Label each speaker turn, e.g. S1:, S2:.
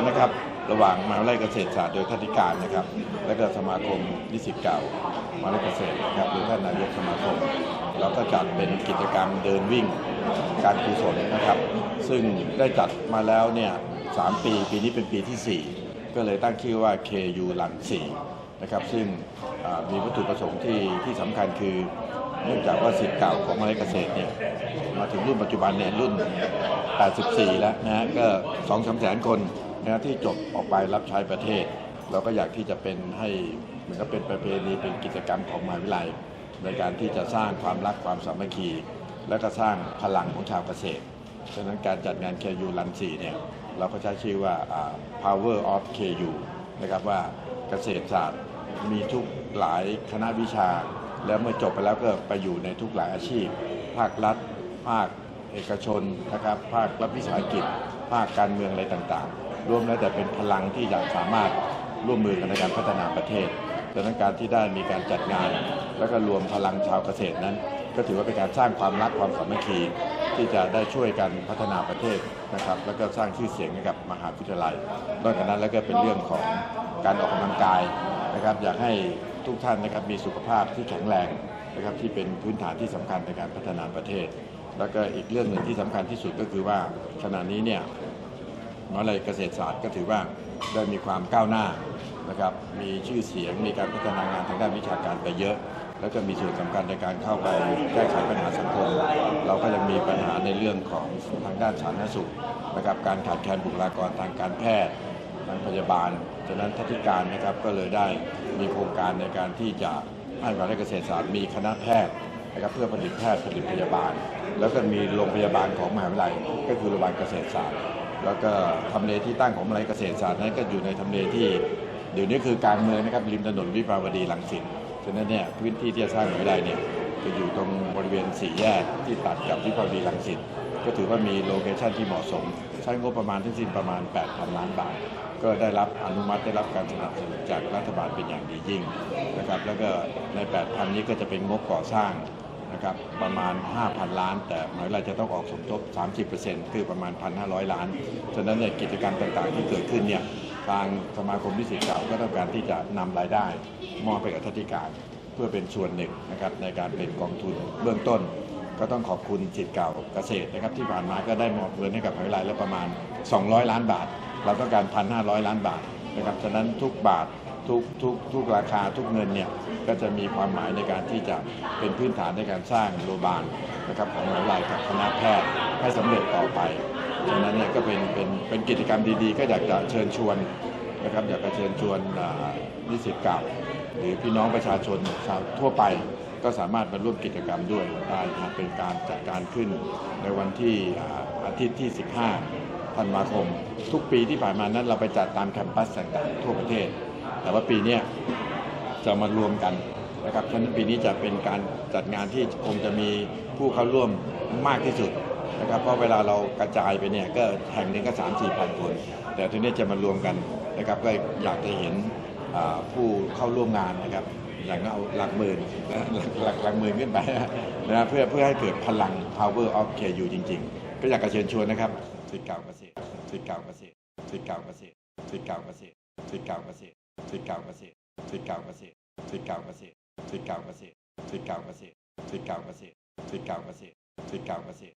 S1: กันนะครับ ระหว่างมหาวิทยาลัยเกษตรศาสตร์โดยท่านธิการนะครับ และก็สมาคมนิสิตเก่ามหาวิทยาลัยเกษตรนะครับโดยท่านนายกสมาคม เราก็จัดเป็นกิจกรรมเดินวิ่งการกุศลนะครับ ซึ่งได้จัดมาแล้วเนี่ยสามปีปีนี้เป็นปีที่ 4 ก็เลยตั้งชื่อว่า KU หลัง4นะครับซึ่งมีวัตถุประสงค์ที่ที่สำคัญคือเนื่องจากว่าสิทธิ์เก่าของมหาวิทยาลัยเกษตรเนี่ยมาถึงรุ่นปัจจุบันเนี่ยรุ่น 84 แล้วนะฮะก็2องสามแสนคน นะที่จบออกไปรับใช้ประเทศ เราก็อยากที่จะเป็นให้เหมือนกับเป็นประเพณีเป็นกิจกรรมของมหาวิทยาลัย ในการที่จะสร้างความรักความสามัคคี และก็สร้างพลังของชาวเกษตรฉะนั้นการจัดงาน KU รัน4เนี่ยเราก็ใช้ชื่อว่าอ่า Power of KU นะครับว่าเกษตรศาสตร์มีทุกหลายคณะวิชา แล้วเมื่อจบไปแล้วก็ไปอยู่ในทุกหลายอาชีพ ภาครัฐ ภาคเอกชนนะครับภาครัฐวิสาหกิจ ภาคการเมืองอะไรต่างๆ รวมแล้วแต่เป็นพลังที่จะสามารถร่วมมือกันในการพัฒนาประเทศดังนั้นการที่ได้มีการจัดงาน แล้วก็รวมพลังชาวเกษตรนั้น ก็ถือว่าเป็นการสร้างความรักความสามัคคีที่จะได้ช่วยกันพัฒนาประเทศนะครับ แล้วก็สร้างชื่อเสียงให้กับมหาวิทยาลัยนอกจากนั้นแล้วก็เป็นเรื่องของการออกกำลังกายนะครับ อยากให้ทุกท่านนะครับมีสุขภาพที่แข็งแรงนะครับที่เป็นพื้นฐานที่สำคัญในการพัฒนาประเทศ แล้วก็อีกเรื่องหนึ่งที่สำคัญที่สุดก็คือว่าขณะนี้เนี่ย มหาลัยเกษตรศาสตร์ก็ถือว่าได้มีความก้าวหน้านะครับมีชื่อเสียงมีการพัฒนางานทางด้านวิชาการไปเยอะ แล้วก็มีส่วนสำคัญในการเข้าไปแก้ไขปัญหาสังคม เราก็ยังมีปัญหาในเรื่องของทางด้านสาธารณสุขนะครับการขาดแคลนบุคลากรทางการแพทย์ทางพยาบาลฉะนั้นทัติการนะครับก็เลยได้มีโครงการในการที่จะให้มหาวิทยาลัยเกษตรศาสตร์มีคณะแพทย์ นะครับเพื่อผลิตแพทย์ผลิตพยาบาล แล้วก็มีโรงพยาบาลของมหาวิทยาลัย ก็คือโรงพยาบาลเกษตรศาสตร์ แล้วก็ทำเลที่ตั้งของมหาวิทยาลัยเกษตรศาสตร์นั้นก็อยู่ในทำเลที่ เดี๋ยวนี้คือกลางเมืองนะครับริมถนนวิภาวดีรังสิตฉะนั้นเนี่ยพื้นที่ที่จะสร้างมหาวิทยาลัยเนี่ยจะอยู่ตรงบริเวณสี่แยกที่ตัดกับวิภาวดีรังสิตก็ถือว่ามีโลเคชั่นที่เหมาะสมใช้งบประมาณทั้งสิ้นประมาณ 8,000 ล้านบาท ก็ได้รับอนุมัติได้รับการสนับสนุนจากรัฐบาลเป็นอย่างดียิ่งนะครับแล้วก็ใน 8,000 นี้ก็จะเป็นงบก่อสร้าง นะครับประมาณ 5,000 ล้าน แต่หมายเราจะต้องออกสมทบ 30%คือประมาณ 1,500 ล้าน ฉะนั้นเนี่ยกิจกรรมต่างๆที่เกิดขึ้นเนี่ยทางสมาคมนิสิตเก่าก็ต้องการที่จะนำรายได้ มอบไปกับทัติการ เพื่อเป็นส่วนหนึ่งนะครับในการเป็นกองทุนเบื้องต้น ก็ต้องขอบคุณจิตเก่าเกษตรนะครับที่ผ่านมาก็ได้มอบเงินให้กับมหาวิทยาลัยแล้วประมาณ 200 ล้านบาท เราต้องการ 1,500 ล้านบาทนะครับฉะนั้นทุกบาท ทุกทุกทุกราคาทุกเงินเนี่ยก็จะมีความหมายในการที่จะเป็นพื้นฐานในการสร้างโรงพยาบาลนะครับของมหายาลัยกับคณะแพทย์ให้สำเร็จต่อไปฉะนั้นเนี่ยก็เป็นเป็นเป็นกิจกรรมดีๆ ก็อยากจะเชิญชวนนะครับอยากจะเชิญชวนนิสิตเก่า หรือพี่น้องประชาชนชาวทั่วไปก็สามารถมาร่วมกิจกรรมด้วยได้นะเป็นการจัดการขึ้นในวันที่อาอาทิตย์ที่ 15ธันวาคม ทุกปีที่ผ่านมานั้นเราไปจัดตามแคมปัสต่างๆทั่วประเทศ แต่ว่าปีนี้จะมารวมกันนะครับฉะนั้นปีนี้จะเป็นการจัดงานที่คงจะมีผู้เข้าร่วมมากที่สุดนะครับเพราะเวลาเรากระจายไปเนี่ยก็แห่งหนึ่งก็สามสี่พันคน แต่ทีนี้จะมารวมกันนะครับก็อยากจะเห็นผู้เข้าร่วมงานนะครับอย่างเอาหลักหมื่นหลักหลักหลักหมื่นขึ้นไปนะเพื่อเพื่อให้เกิดพลัง power of KU จริง ๆ ก็อยากจะเชิญชวนนะครับสิทธิ์เก่าเกษตรสิทธิ์เก่าเกษตรสิทธิ์เก่าเกษตรสิทธิ์เก่าเกษตรสิทธิ์เก่าเกษตร สุดเก่าเกษตรสุดเก่าเกษตรสุดเก่าเกษตรสุดเก่าเกษตรสุดเก่าเกษตรสุดเก่าเกษตรสุดเก่าเกษตรสุดเก่าเกษตร